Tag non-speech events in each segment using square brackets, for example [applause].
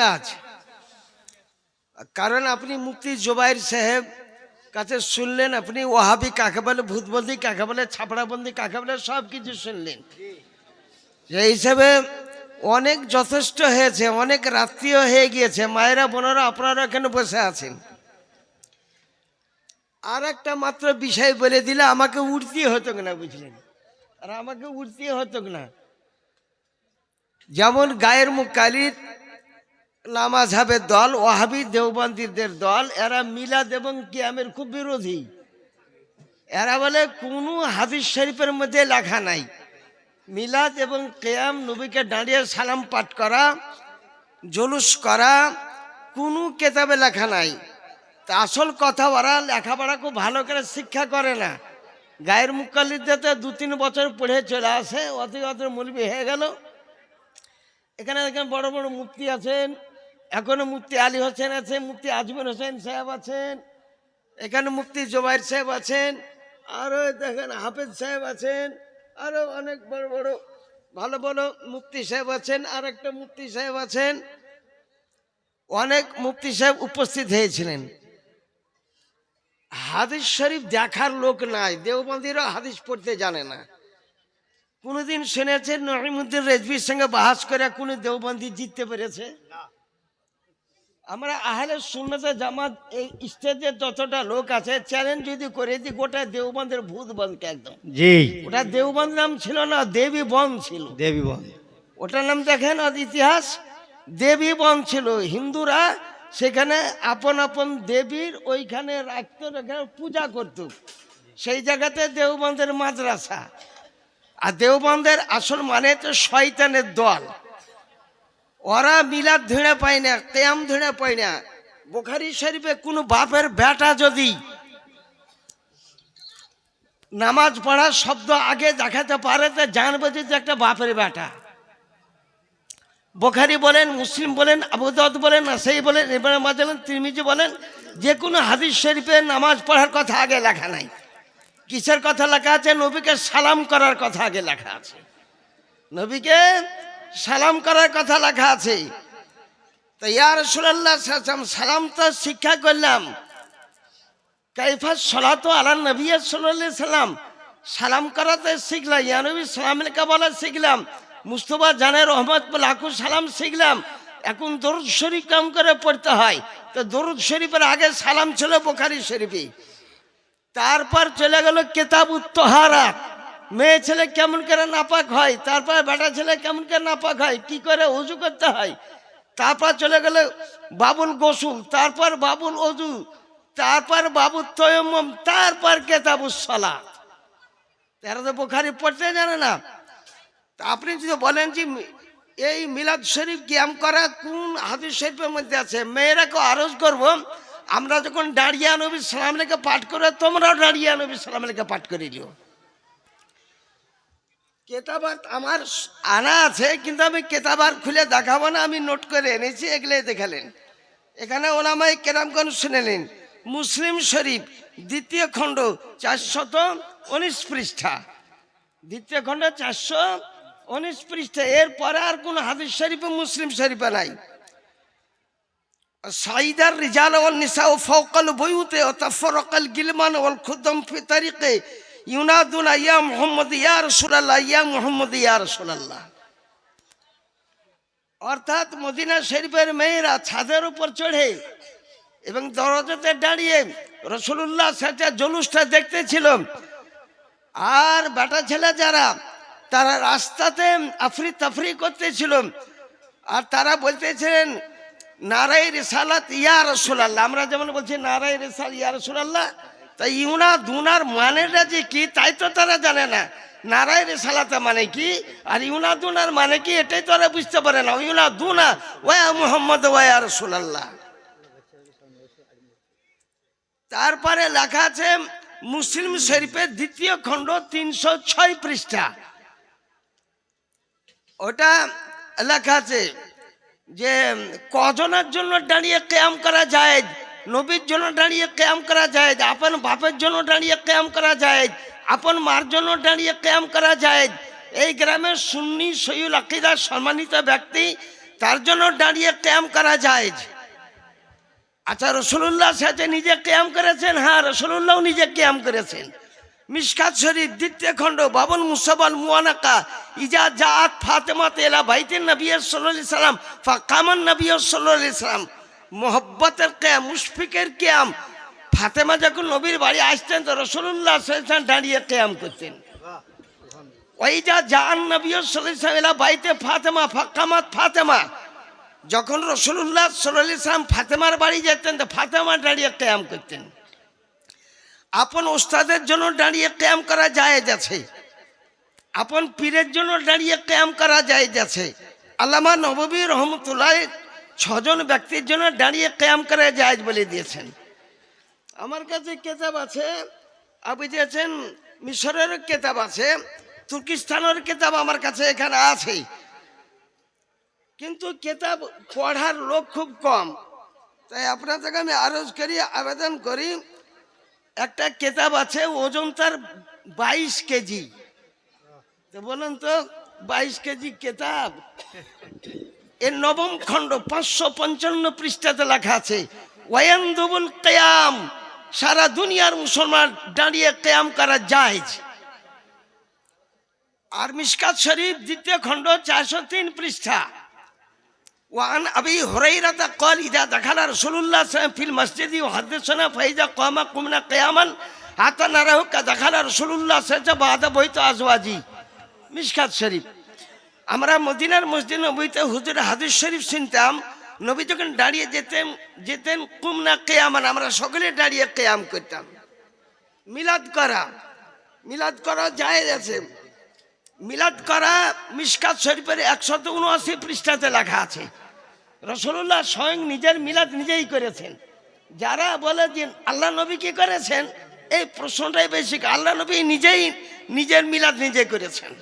কাজ। কারণ আপনি মুফতি জোবাইর সাহেব কাছে শুনলেন, আপনি ওহাবি কাকে বলে, ভূতবন্দি কাকে বলে, ছাপড়াবন্দি কাকে বলে, সব কিছু শুনলেন। সেই হিসাবে অনেক যথেষ্ট হয়েছে, অনেক রাত্রিও হয়ে গিয়েছে। মায়েরা, বোনেরা, আপনারা এখানে বসে আছেন। আর একটা মাত্র বিষয় বলে দিলে আমাকে উঠতে হতো না বুঝলেন? আর আমাকে উঠতে হতো না যেমন গায়ের মুখ কালির নামাজহাবের দল, ওয়াহাবি দেওবন্দিদের দল, এরা মিলাদ এবং কিয়ামের খুব বিরোধী। এরা বলে কোনো হাদিস শরীফের মধ্যে লেখা নাই। মিলাদ এবং কেয়াম, নবীকে দাঁড়িয়ে সালাম পাঠ করা, জলুস করা, কোনো কেতাবে লেখা নাই। তা আসল কথা, ওরা লেখাপড়া খুব ভালো করে শিক্ষা করে না। গায়ের মুখালিতে দু তিন বছর পড়ে চলে আসে অত অত মলবি হয়ে গেল। এখানে দেখেন বড় বড় মুফতি আছেন এখনও মুফতি আলী হোসেন আছেন, মুফতি আজমল হোসেন সাহেব আছেন, এখানে মুফতি জোবাইর সাহেব আছেন আরও দেখেন হাফেজ সাহেব আছেন আরও অনেক বড় বড় ভালো ভালো মুফতি সাহেব আছেন আর একটা মুফতি সাহেব আছেন। অনেক মুফতি সাহেব উপস্থিত হয়েছিলেন। হাদিস শরীফ দেখার লোক নাই দেওবন্দিরও হাদিস পড়তে জানে না। কোনোদিন শুনেছেন নহিমুদ্দিন রেজবির সঙ্গে বাহাস করে কোনো দেওবন্দি জিততে পেরেছে? আমরা আহলে সুন্নতে জামাত এই স্টেজে যতটা লোক আছে চ্যালেঞ্জ যদি করে দিই গোটা দেওবন্দের ভূত বনকে একদম। জি। ওটা দেওবন্দ নাম ছিল না দেবী বন ছিল। দেবী বল ওটার নাম দেখেন আর ইতিহাস। দেবী বন ছিল হিন্দুরা সেখানে আপন আপন দেবীর ওইখানে রাখতো ওখানে পূজা করত। সেই জায়গাতে দেওবন্দের মাদ্রাসা। আর দেওবন্দের আসল মানে তো শয়তানের দল। ওরা মিলাদ ধুঁড়ে পায় না, কেয়াম ধুঁড়ে পায় না। বোখারি শরীফে কোনো বাপের বেটা যদি নামাজ পড়ার শব্দ আগে দেখাতে পারে, তো জানবে যে একটা বাপের বেটা। বোখারি বলেন, মুসলিম বলেন আবুদাউদ বলেন, নাসাই বলেন ইব্রাহিম বলেন, তিরমিজি বলেন, যে কোনো হাদিস শরীফে নামাজ পড়ার কথা আগে লেখা নাই। কিসের কথা লেখা আছে? নবীকে সালাম করার কথা আগে লেখা আছে। নবীকে সালাম করার কথা লেখা আছে। তো ইয়ার সুরাল্লাহ সালাম তো শিক্ষা করলাম। কাইফা সলাত আলা নবী সাল্লাহ সালাম করাতে শিখলাম ইয়ানবী সালাম লেখা বলা শিখলাম। মুস্তফা জানের রহমত লাখু সালাম শিখলাম। এখন দরুদ শরীফ কাম করে পড়তে হয়? তো দরুদ শরীফের আগে সালাম ছিল বোখারি শরীফে। তারপর চলে গেল কেতাব উত্তহারাত মেয়ে ছেলে কেমন করে নাপাক হয়, তারপর বেটা ছেলে কেমন করে নাপাক হয়, কি করে উজু করতে হয়? তারপর চলে গেলে বাবুল গোসুল, তারপর বাবুল অজু তারপর বাবুল তয়ম্মম, তারপর কেতাবুস সালা তারা তো বোখারি পড়তে জানে না। আপনি যদি বলেন যে এই মিলাদ শরীফ ক্যাম করা কোন হাদিস শরীফের মধ্যে আছে? মেয়েরাকে আরজ করব? আমরা যখন দাঁড়িয়ে নবী সালাম পাঠ করে তোমরাও দাঁড়িয়ে নবী সালাম লেখে পাঠ করে দিও। কেতাবার আমার আনা আছে, কিন্তু আমি কেতাবার খুলে দেখাবো না, আমি নোট করে এনেছি, এগুলোই দেখালেন। এখানে ওলামাই কেরামগঞ্জ শুনেলেন, মুসলিম শরীফ, দ্বিতীয় খণ্ড, চারশত উনিশ পৃষ্ঠা। দ্বিতীয় খণ্ড চারশো উনিশ পৃষ্ঠা। এরপরে আর কোনো হাদিস শরীফে মুসলিম শরীফে নাই। সাইদার রিজাল ওয়াল নিসা ও ফৌকাল বইউতে ও তাফরকাল গিলমান ওয়াল খুদম ফি তারিকে ইউনাদুনা ইয়া মুহাম্মদ, ইয়া রাসূলুল্লাহ, ইয়া মুহাম্মদ, ইয়া রাসূলুল্লাহ। অর্থাৎ মদিনা শরীফের মেয়েরা ছাদের উপর চড়ে এবং দরজাতে দাঁড়িয়ে রসুল্লাহ সেটা জলুসটা দেখতেছিল। আর বেটা ছেলে যারা, তারা রাস্তাতে আফরি তাফরি করতেছিল। আর তারা বলতেছিলেন নারাই রেসালাত ইয়া রসুলাল্লাহ। আমরা যেমন বলছি নারাই রেসাল ইয়া রসুলাল্লাহ। তাই ইউনা দুনার মানেটা যে কি, তাই তো তারা জানে না। নারায় রেসালাতা মানে কি, আর ইউনা দুনার মানে কি, এটাই তো বুঝতে পারে না। ইউনা দুনা, ওয়া মুহাম্মদ, ওয়া রসুলাল্লাহ। তারপরে লেখা আছে, মুসলিম শরীফের দ্বিতীয় খণ্ড তিনশো ছয় পৃষ্ঠা। ওটা লেখা আছে যে, কজনের জন্য দাঁড়িয়ে ক্যাম করা যায়? নবীর জন্য দাঁড়িয়ে ক্যাম করা যায়, আপন বাপের জন্য দাঁড়িয়ে ক্যাম করা যায়, আপন মার জন্য দাঁড়িয়ে ক্যাম করা যায়। এই গ্রামের সুন্নি সৈয়ুল আকিদার সম্মানিত ব্যক্তি, তার জন্য দাঁড়িয়ে ক্যাম করা যায়। আচ্ছা রসুল্লাহ সাথে নিজে ক্যাম করেছেন? হ্যাঁ রসুল্লাহ নিজে ক্যাম করেছেন। মিসকাত শরীফ, দ্বিতীয় খণ্ড বাবন মুসাবাল মুয়ানাকা ইজা জাত ফাতেমাত এলা নবী সাল্লাম, ফাকামান নবী সাল্লাহ সাল্লাম। মোহব্বতের ক্যাম, মুশফিকের ক্যাম। ফাতেমা যখন নবীর বাড়ি আসতেন তো রসুল্লাহ সাল্লাম দাঁড়িয়ে ক্যাম করতেন। ওই যা জান নবী সাল্লাম এলা বাইতে ফাতেমা ফাকামাত ফাতেমা। যখন রসুল্লাহ সাল্লাহ সাল্লাম ফাতেমার বাড়ি যেতেন, তো ফাতেমা দাঁড়িয়ে ক্যাম করতেন। আপন ওস্তাদের জন্য দাঁড়িয়ে ক্যাম্প করা যায় যাচ্ছে আপন পীরের জন্য দাঁড়িয়ে ক্যাম্প করা যায় যাচ্ছে আল্লামা নববী রহমতুল্লাহ ছজন ব্যক্তির জন্য দাঁড়িয়ে ক্যাম্প করে যায় বলে দিয়েছেন। আমার কাছে কেতাব আছে, আপনি দিয়েছেন, মিশরের কেতাব আছে, তুর্কিস্তানের কেতাব আমার কাছে এখানে আছে। কিন্তু কেতাব পড়ার লোক খুব কম। তাই আপনার থেকে আমি আরজ করি, আবেদন করি, একটা কেতাব আছে, ওজন তার বাইশ কেজি। তো বলুন তো, বাইশ কেজি কেতাব? এর নবম খণ্ড পাঁচশো পঞ্চান্ন পৃষ্ঠাতে লেখা আছে ওয়ান্দুবুল কেয়াম সারা দুনিয়ার মুসলমান দাঁড়িয়ে কেয়াম করা যায় আর মিসকাত শরীফ দ্বিতীয় খণ্ড চারশো তিন পৃষ্ঠা وعن أبي هريرة قال إذا دخل رسول الله صلى الله عليه وسلم في المسجد وحدثنا فإذا قام قمنا قياما حتى نراه كدخل رسول الله صلى الله عليه وسلم بعد بيت أزواجي মিশকাত শরীফ আমরা মদিনার মসজিদ নবীতে হুজুর হাদিস শরীফ শুনতাম। নবী যখন দাঁড়িয়ে যেতেন যেতেন কুমনা কেয়ামান আমরা সকলে দাঁড়িয়ে কেয়াম করতাম। মিলাদ করা মিলাদ করা যায় আছে। মিলাদ করা মিসকাত শরীফের একশত উনআশি পৃষ্ঠাতে লেখা আছে। রসুল্লাহ স্বয়ং নিজের মিলাদ নিজেই করেছেন। যারা বলে যে আল্লাহ নবী কি করেছেন, এই প্রশ্নটাই বেশি। আল্লাহ নবী নিজেই নিজের মিলাদ নিজে করেছেন।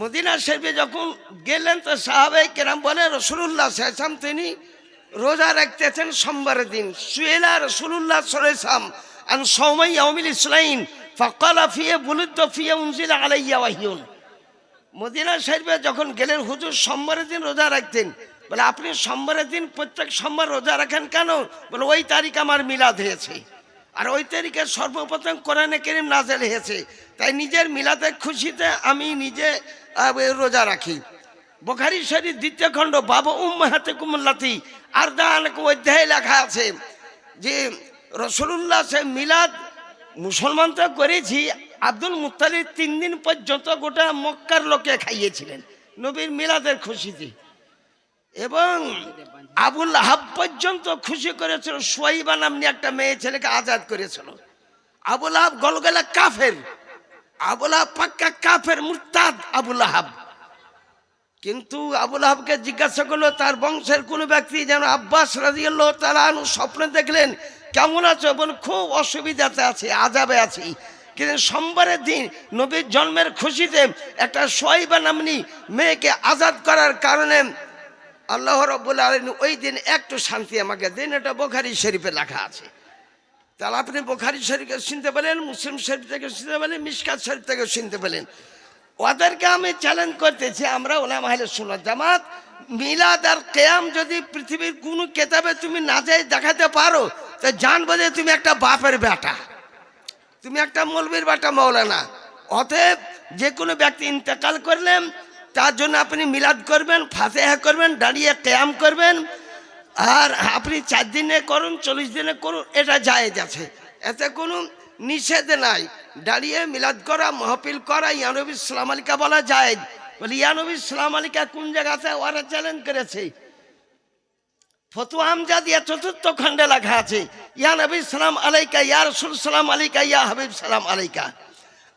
মদিনা শরীফে যখন গেলেন, তো সাহাবাই কেরাম বলে রসুল্লাহ সাহসাম তিনি রোজা রাখতেছেন সোমবারের দিন। সুয়েলা রসুল্লাহ সাম আন সৌমাই আহমিল ইসলাইন, ফকালা ফিয়ে বুলুদ্দ ফিয়ে উনজিল আলাইয়া ওয়াহিউন মদিনা শরীফে যখন গেলেন, হুজুর সোমবারের দিন রোজা রাখতেন। বলে, আপনি সোমবারের দিন প্রত্যেক সোমবার রোজা রাখেন কেন? বলে, ওই তারিখ আমার মিলাদ হয়েছে। আর ওই তারিখে সর্বপ্রথম কোরআনে কেরিম নাজেল হয়েছে। তাই নিজের মিলাদের খুশিতে আমি নিজে রোজা রাখি। বোখারি শরীফ দ্বিতীয় খণ্ড, বাবা হাতে কুমুল্লাতি আর দানক অধ্যায়ে লেখা আছে যে রসুল্লাহ সে মিলাদ মুসলমান তো করেছি, আব্দুল মুতালিব তিন দিন পর্যন্ত গোটা মক্কার লোকে খাইয়েছিলেন। নবীর মিলাদের খুশিতে। এবং আবুল হাব পর্যন্ত খুশি করেছিল, সোয়াইবা নামনি একটা মেয়ে ছেলেকে আজাদ করেছিল। আবুল আহাব গলগলা কাফের। আবুল পাক্কা কাফের মুরতাদ আবুল আহাব। কিন্তু আবুল আহাবকে জিজ্ঞাসা করল, তার বংশের কোনো ব্যক্তি যেন আব্বাস রাজিয়াল্লাহ তারা স্বপ্নে দেখলেন? কেমন আছো? বল খুব অসুবিধাতে আছে, আজাবে আছি। কিন্তু সোমবারের দিন নবীর জন্মের খুশিতে একটা সোয়াইবা নামনি মেয়েকে আজাদ করার কারণে আল্লাহ রব্বুল আলম ওই দিন একটু শান্তি আমাকে দিন। এটা বোখারি শরীফে লেখা আছে। তাহলে আপনি বোখারি শরীফকে শুনতে পেলেন, মুসলিম শরীফ থেকে শুনতে পেলেন মিসকাত শরীফ থেকে শুনতে পেলেন। ওদেরকে আমি চ্যালেঞ্জ করতেছি, আমরা ওলাম আহলে সুন্নাত জামাত, মিলাদ আর কেয়াম যদি পৃথিবীর কোনো কেতাবে তুমি না যাই দেখাতে পারো, তা জানব যে তুমি একটা বাপের বেটা। তুমি একটা মৌলবীর বেটা মৌলানা। অতএব যে কোনো ব্যক্তি ইন্তেকাল করলেন, তার জন্য আপনি মিলাদ করবেন, ফাতেহা করবেন, দাঁড়িয়ে কেয়াম করবেন আর আপনি চার দিনে করুন, চল্লিশ দিনে করুন, এটা জায়েজ আছে। এতে কোনো নিষেধ নাই। দাঁড়িয়ে মিলাদ করা, মহফিল করা, ইয়ানবী সালাম আলিকা বলা যায় বলে, ইয়ানবী ইসলাম আলিকা কোন জায়গাতে ওরা চ্যালেঞ্জ করেছে? ফতুয়া আমজাদিয়া চতুর্থ খণ্ডে লেখা আছে ইয়া নবী সালাম আলাইকা, ইয়া রসুল সালাম আলাইকা, ইয়া হাবিব সালাম আলাইকা।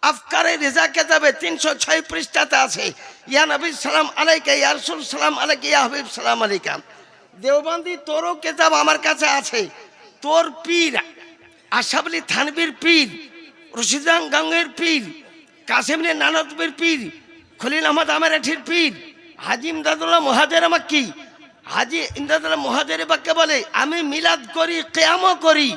আফকারে রেজা কেতাবে তিনশো ছয় পৃষ্ঠাতে আছে ইয়া নবী সালাম আলাইকা, ইয়া রসুল সালাম আলাইকা, ইয়া হাবিব সালাম আলাইকা। দেওবন্দি, তোরও কেতাব আমার কাছে আছে। তোর পীর আশাবলি থানবির পীর রশিদান গাঙ্গের পীর কাসেমনে নানতবির পীর, খলিল আহমদ আমেরাঠির পীর, হাজি ইমদাদুল্লাহ মহাজের মাক্কি হাজি ইমদাদুল্লাহ মহাজের বাক্যে বলে, আমি মিলাদ করি, কেয়ামও করি,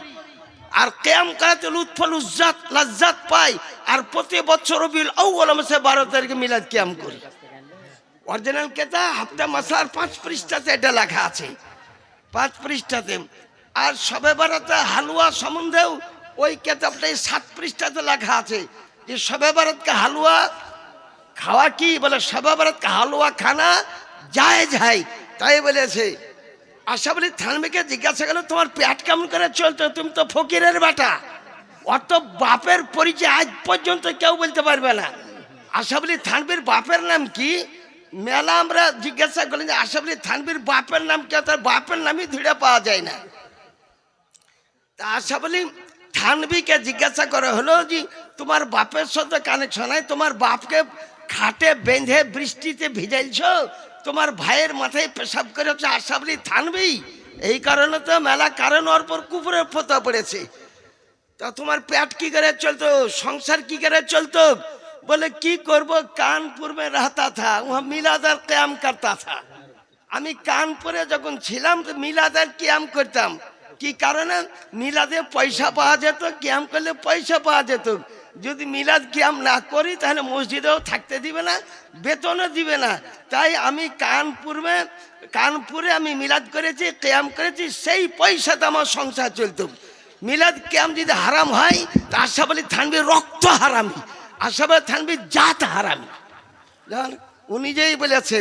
আর কেয়াম করাতে লুৎফল উজ্জাত, লাজ্জাত পাই, আর প্রতি বছর রবিউল আউ্বাল মাসে বারো তারিখে মিলাদ কেয়াম করি। অরিজিনাল কেতা হাফটা মশলার পাঁচ পৃষ্ঠাতে এটা লেখা আছে। পাঁচ পৃষ্ঠাতে, আর সবে বারাতে হালুয়া সম্বন্ধেও ওই কেতাবটাই সাত পৃষ্ঠাতে লেখা আছে যে সবে বারাতকে হালুয়া খাওয়া কি? বলে, সবে বারাতকে হালুয়া খানা যায় যায় তাই বলেছে। আশা বলি থানবিকে জিজ্ঞাসা করল, তোমার পেট কেমন করে চলতো তুমি তো ফকিরের বেটা। অত বাপের পরিচয় আজ পর্যন্ত কেউ বলতে পারবে না। আশাবলি থানবির বাপের নাম কি? মেলা আমরা জিজ্ঞাসা করলেন যে আশাবলি থানবির বাপের নাম কি? তার বাপের নামই ধীরে পাওয়া যায় না। তা আশাবলি থানবিকে জিজ্ঞাসা করা হলো যে, তোমার বাপের সাথে কানেকশন হয় তোমার বাপকে খাটে বেঁধে বৃষ্টিতে ভিজাইছ? তোমার ভাইয়ের মাথায় পেশাব করেছে আশাবলি থানবি এই কারণে তো মেলা কারণ ওর পর কুপুরের ফোতা পড়েছে। তা তোমার পেট কি করে চলতো? সংসার কি করে চলতো? বলে কি করব কানপুর में रहता था वहाँ मिलादार क्याम करता था আমি কানপুরে যখন ছিলাম তো মিলাদের ক্যাম করতাম কি কারণে মিলাদে পয়সা পাওয়া যেত ক্যাম করলে পয়সা পাওয়া যেত যদি মিলাদ ক্যাম না করি তাহলে মসজিদেও থাকতে দিবে না বেতনও দিবে না তাই আমি কানপুরে কানপুরে আমি মিলাদ করেছি ক্যাম করেছি সেই পয়সাতে আমার সংসার চলতো মিলাদ ক্যাম যদি হারাম হয় তা আশা বলি থানবি রক্ত হারামি আশা বলি থানবি জাত হারামি। উনি যেই বলেছে,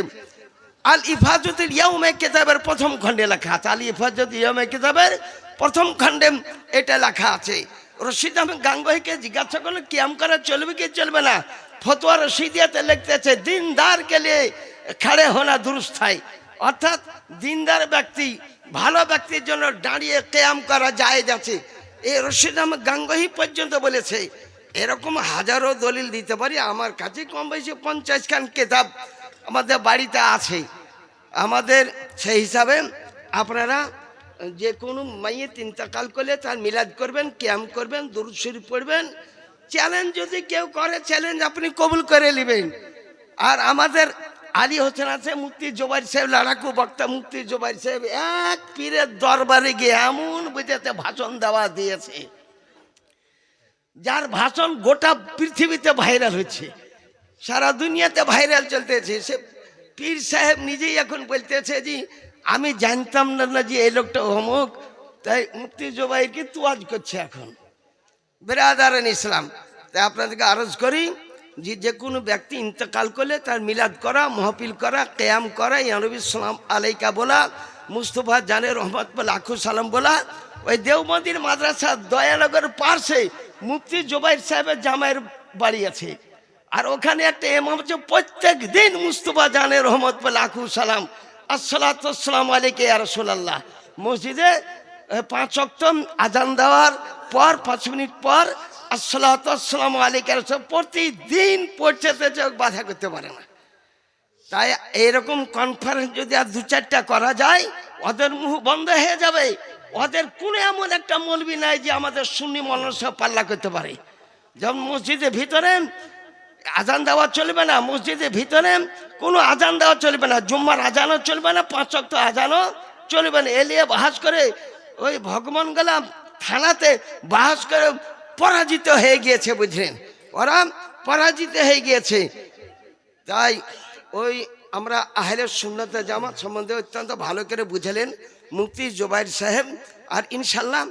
আল ইফাজতুল ইয়ৌমে কিতাবের প্রথম খণ্ডে লেখা আছে। আল ইফাজত ইয়ৌমে কিতাবের প্রথম খণ্ডে এটা লেখা আছে। রশিদ আহমেদ গাঙ্গহিকে জিজ্ঞাসা করল কিয়াম করা চলবে কি চলবে না? ফতোয়া রশিদিয়াতে লিখতেছে দিনদার কে লিয়ে খাড়ে হোনা দুরুস্থায়। অর্থাৎ দিনদার ব্যক্তি, ভালো ব্যক্তির জন্য দাঁড়িয়ে কেয়াম করা যায় যাচ্ছে এই রশিদ আহমেদ গাঙ্গহি পর্যন্ত বলেছে এরকম হাজারো দলিল দিতে পারি, আমার কাছে কম বেশি পঞ্চাশ খান কেতাব আমাদের বাড়িতে আছে। আমাদের সেই হিসাবে আপনারা যে কোনো মাইয়ে ইন্তেকাল করলে তার মিলাদ করবেন ক্যাম্প করবেন শরীফ পড়বেন। চ্যালেঞ্জ যদি কেউ করে, চ্যালেঞ্জ আপনি কবুল করে নেবেন। আর আমাদের আলী হোসেন আছে মুক্তি জোবাইর সাহেব, লড়াকু বক্তা মুক্তি জোবাইর সাহেব, এক পীরের দরবারে গিয়ে এমন বুঝাতে ভাষণ দেওয়া দিয়েছে। যার ভাষণ গোটা পৃথিবীতে ভাইরাল হচ্ছে সারা দুনিয়াতে ভাইরাল চলতেছে। সে পীর সাহেব নিজেই এখন বলতেছে যে, আমি জানতাম না না যে এই লোকটা অমুক, তাই মুক্তি জোবাইরকে তুয়াজ করছে এখন? বেরাদারান ইসলাম। তাই আপনাদেরকে আরজ করি যে যে কোনো ব্যক্তি ইন্তকাল করলে তার মিলাদ করা, মহফিল করা কেয়াম করা ইয়ানবী সালাম আলাইকা বলা, মুস্তফা জানের রহমত লাখু সালাম বলা, ওই দেওবন্দির মাদ্রাসা দয়ানগর পার্শ্বে মুফতি জোবাইর সাহেবের জামাইয়ের বাড়ি আছে। আর ওখানে একটা এমাম হচ্ছে প্রত্যেক দিন মুস্তফা জানের রহমত আখু সালাম। আসসালাম আলাইকে রসোল্লাহ মসজিদে পাঁচ অক্ট আজান দেওয়ার পর, পাঁচ মিনিট পর আসসালাম আলাইকে রসুল প্রতিদিন পড়ছে তেছে বাধা করতে পারে না। তাই এরকম কনফারেন্স যদি আর দু চারটা করা যায়, ওদের মুখ বন্ধ হয়ে যাবে। ওদের কোনো এমন একটা মলবি নাই যে আমাদের সুন্নি মৌলানা সব পাল্লা করতে পারে। যেমন মসজিদের ভিতরে আজান দেওয়া চলবে না, মসজিদের ভিতরে কোনো আজান দেওয়া চলবে না, জুম্মার আজানও চলবে না, পাঁচ অক্ট আজানও চলবে না। এলিয়ে বাহাস করে ওই ভগবান গেলাম থানাতে বাহাস করে পরাজিত হয়ে গিয়েছে, বুঝলেন? ওরা পরাজিত হয়ে গিয়েছে। তাই ওই আমরা আহলের সুন্নতে জামাত সম্বন্ধে অত্যন্ত ভালো করে বুঝালেন। মুফতি জোবাইর সাহেব, আর ইনশাল্লাহ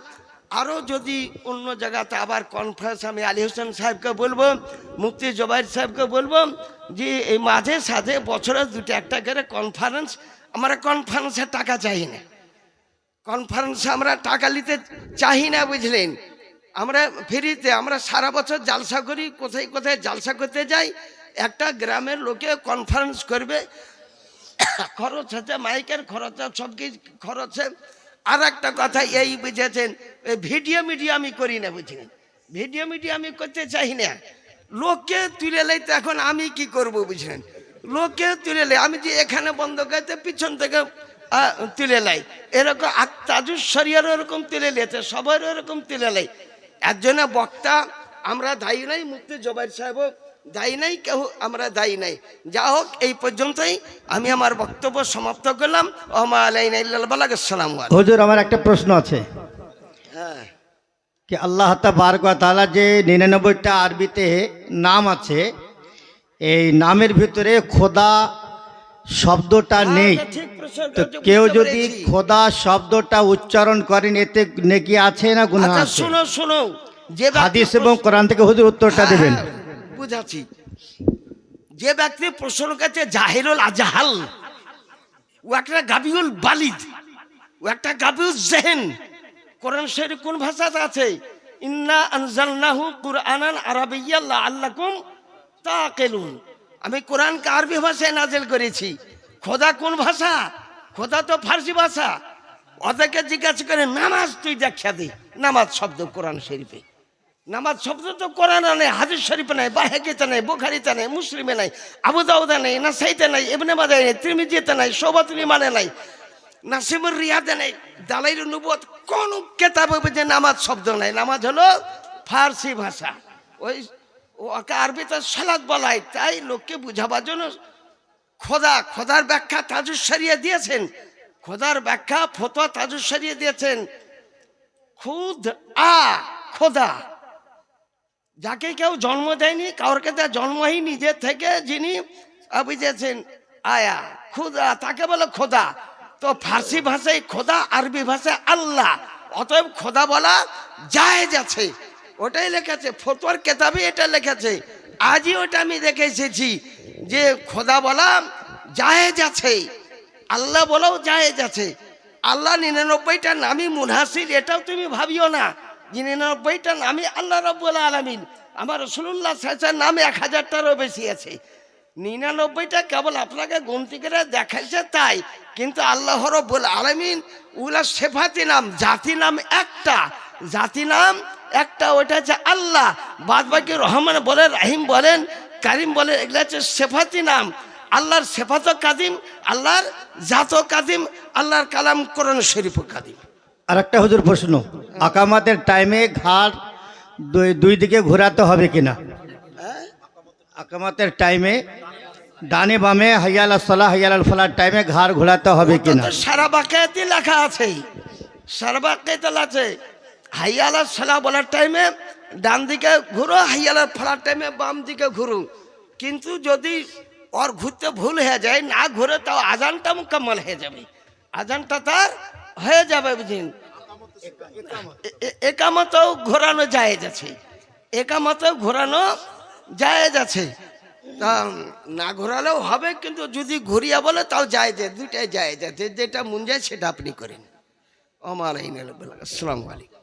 আরও যদি অন্য জায়গাতে আবার কনফারেন্স আমি আলী হোসেন সাহেবকে বলব, মুফতি জোবাইর সাহেবকে বলব যে এই মাঝে সাঝে বছরে দুটো একটা করে কনফারেন্স আমরা কনফারেন্সে টাকা চাই না। কনফারেন্সে আমরা টাকা নিতে চাই না, বুঝলেন? আমরা ফ্রিতে আমরা সারা বছর জালসা করি, কোথায় কোথায় জালসা করতে যাই, একটা গ্রামের লোকে কনফারেন্স করবে [coughs] খরচ হচ্ছে, মাইকের খরচ সব কিছু খরচ আর একটা কথা এই বুঝেছেন ভিডিও মিডিয়া আমি করি না বুঝলেন। ভিডিও মিডিয়া আমি করতে চাই না। লোককে তুলে লাইতে এখন আমি কি করব বুঝলেন? লোককে তুলে লাই, আমি যে এখানে বন্ধ করতে পিছন থেকে তুলে লাই। এরকম আর তাজুস শরিয়ারও এরকম তুলে লেছে সবারও এরকম তুলে লাই। একজনে বক্তা, আমরা দায়ী নাই মুক্তি জবাইর সাহেব দায়ী নাই কেউ আমরা দায়ী নাই। যা হোক এই পর্যন্তই আমি আমার বক্তব্য সমাপ্ত করলাম। ওমা আলাইন সালাম হুজুর আমার একটা প্রশ্ন আছে। হ্যাঁ। কি আল্লাহ তাবারক ওয়া তাআলা যে নিরানব্বইটা আরবিতে নাম আছে এই নামের ভিতরে খোদা শব্দটা নেই। ঠিক প্রশ্ন তো কেউ যদি খোদা শব্দটা উচ্চারণ করেন এতে নেকি আছে না গুনাহ আচ্ছা শুনো শুনো। যে হাদিস এবং কোরআন থেকে হুজুর উত্তরটা হ্যাঁ, দেবেন। বুঝাচ্ছি। যে ব্যক্তি প্রশ্ন কাছে জাহিরুল আজাহাল, ও একটা গাবিউল বালিদ, ও একটা গাবিউল জেহেন। কোরআন শরীফ কোন ভাষাতে আছে? ইন্না আনজালনাহু কুরআনান আরাবিয়্যা লাআল্লাকুম তাকিলুন আমি কোরআনকে আরবি ভাষায় নাজিল করেছি। খোদা কোন ভাষা? খোদা তো ফার্সি ভাষা। ওদেরকে জিজ্ঞাসা করে, নামাজ তুই দেখা দে। নামাজ শব্দ কোরআন শরীফে। নামাজ শব্দ তো কোরআনে নেই হাজির শরীফে নাই বাহেকিতে নাই বুখারিতে নাই, মুসলিমে নাই, আবু দাউদে নাই নাসাইতে নাই, ইবনে মাদায় নাই ত্রিমিজিতে নাই, সোবাতুল ইমানে নাই, নাসিমুর রিয়াদে নাই, দালাইল নুবুয়ত কোন কেতাবে যে নামাজ শব্দ নাই। নামাজ হলো ফার্সি ভাষা। ওই ওকে আরবিতে সালাদ বলাই তাই লোককে বুঝাবার জন্য খোদা, খোদার ব্যাখ্যা তাজুর সারিয়ে দিয়েছেন। খোদার ব্যাখ্যা, ফতোয়া তাজুর সারিয়ে দিয়েছেন। খুদ আ, খোদা। যাকে কেউ জন্ম দেয়নি, কাউকে তার জন্মই নিজে থেকে যিনি বুঝেছেন আয়া, খুদা, তাকে বলে খোদা। তো ফার্সি ভাষায় খোদা, আরবি ভাষায় আল্লাহ। অতএব খোদা বলা জায়েজ আছে। ওটাই লেখাছে, ফতোয়ার কেতাবে এটা লেখাছে। আজই ওটা আমি দেখে এসেছি যে খোদা বলা জায়েজ আছে। আল্লাহ বলাও জায়েজ আছে। আল্লাহ নিরানব্বইটা নামই মুনহাসির, এটাও তুমি ভাবিও না। নিরানব্বইটা নামই আল্লাহ রব্বুল আলমিন। আমার রসুল্লাহ সাহেবের নামে এক হাজারটারও বেশি আছে। নিরানব্বইটা কেবল আপনাকে গুনতি করে দেখাইছে তাই, কিন্তু আল্লাহ রব্বুল আলমিন ওগুলা সেফাতি নাম, জাতি নাম একটা। জাতি নাম একটা, ওইটা হচ্ছে আল্লাহ। বাদ বাকি রহমান বলেন, রাহিম বলেন, কারিম বলেন, এগুলো হচ্ছে সেফাতি নাম। আল্লাহর সেফাত কাদিম, আল্লাহর জাত কাদিম, আল্লাহর কালাম কোরআন শরীফ কাদিম। আর একটা হুজুর প্রশ্ন আকামাতের টাইমে ঘাড় দুই দুই দিকে ঘোরাতে হবে কিনা? আকামাতের টাইমে ডানে বামে হাইয়াল সলা হাইয়াল ফলার টাইমে ঘাড় ঘোরাতে হবে কিনা? সারা বাক্যাতে লেখা আছে। সারা বাক্যাতে আছে। হাইয়ালার সালা বলার টাইমে ডান দিকে ঘুরো হাইয়ালার ফলার টাইমে বাম দিকে ঘুরো। কিন্তু যদি ওর ঘুরতে ভুল হয়ে যায় না ঘুরে তাও আজানটা মোকাম্মল হয়ে যাবে। আজানটা তার হয়ে যাবে বুঝিন একামতেও ঘোরানো যায় আছে। একামতও ঘোরানো যায় আছে। তা, না ঘোরালেও হবে, কিন্তু যদি ঘুরিয়া বলে তাও যায় যায় দুইটাই যায় যাচ্ছে যেটা মন যায় সেটা আপনি করেন। আমার এই আসসালামু। আলাইকুম